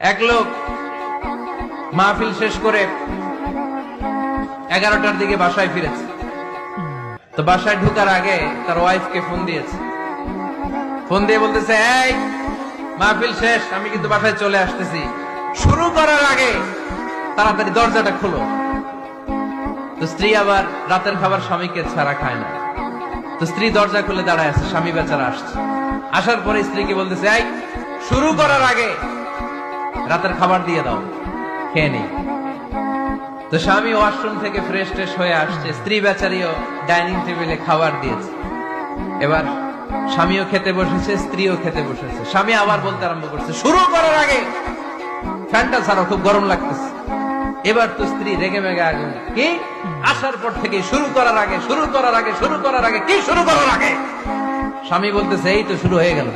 এক লোক মাহফিল শেষ করে এগারোটার দিকে বাসায় ফিরেছে। তো বাসায় ঢুকার আগে তার ওয়াইফকে ফোন দিয়েছে। ফোন দিয়ে বলতেছে, এই, মাহফিল শেষ, আমি কিন্তু বাসায় চলে আসতেছি। শুরু করার আগে তাড়াতাড়ি দরজাটা খুলো। তো স্ত্রী আবার রাতের খাবার স্বামীকে ছাড়া খায় না। তো স্ত্রী দরজা খুলে দাঁড়ায় আছে, স্বামী বেচারা আসছে। আসার পরে স্ত্রীকে বলতেছে, এই, শুরু করার আগে রাতের খাবার দিয়ে দাও। খেয়ে নেই তো স্বামী ওয়াশরুম থেকে ফ্রেশ ট্রেশ হয়ে আসছে। স্ত্রী বেচারিও ডাইনিং টেবিলে খাবার দিয়েছে। এবার স্বামীও খেতে বসেছে, স্ত্রীও খেতে বসেছে। স্বামী আবার বলতে আরম্ভ করছে, শুরু করার আগে ফ্যানটা ছাড়া, খুব গরম লাগতেছে। এবার তো স্ত্রী রেগে মেগে আগুন কি? আসার পর থেকে শুরু করার আগে, শুরু করার আগে, শুরু করার আগে, কি শুরু করার আগে? স্বামী বলতেছে, এই তো শুরু হয়ে গেল।